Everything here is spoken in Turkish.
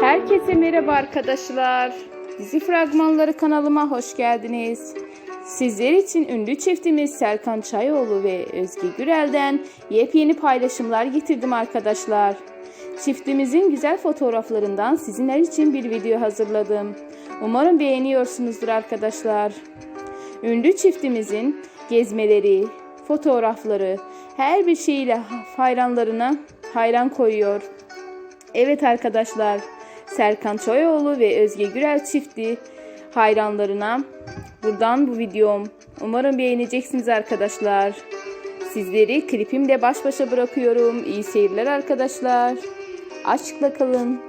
Herkese merhaba arkadaşlar. Dizi fragmanları kanalıma hoş geldiniz. Sizler için ünlü çiftimiz Serkan Çayoğlu ve Özge Gürel'den yepyeni paylaşımlar getirdim arkadaşlar. Çiftimizin güzel fotoğraflarından sizler için bir video hazırladım. Umarım beğeniyorsunuzdur arkadaşlar. Ünlü çiftimizin gezmeleri, fotoğrafları, her bir şeyiyle hayranlarına hayran koyuyor. Evet arkadaşlar, Serkan Çoyoğlu ve Özge Gürel çifti hayranlarına buradan bu videom. Umarım beğeneceksiniz arkadaşlar. Sizleri klipimle baş başa bırakıyorum. İyi seyirler arkadaşlar. Aşkla kalın.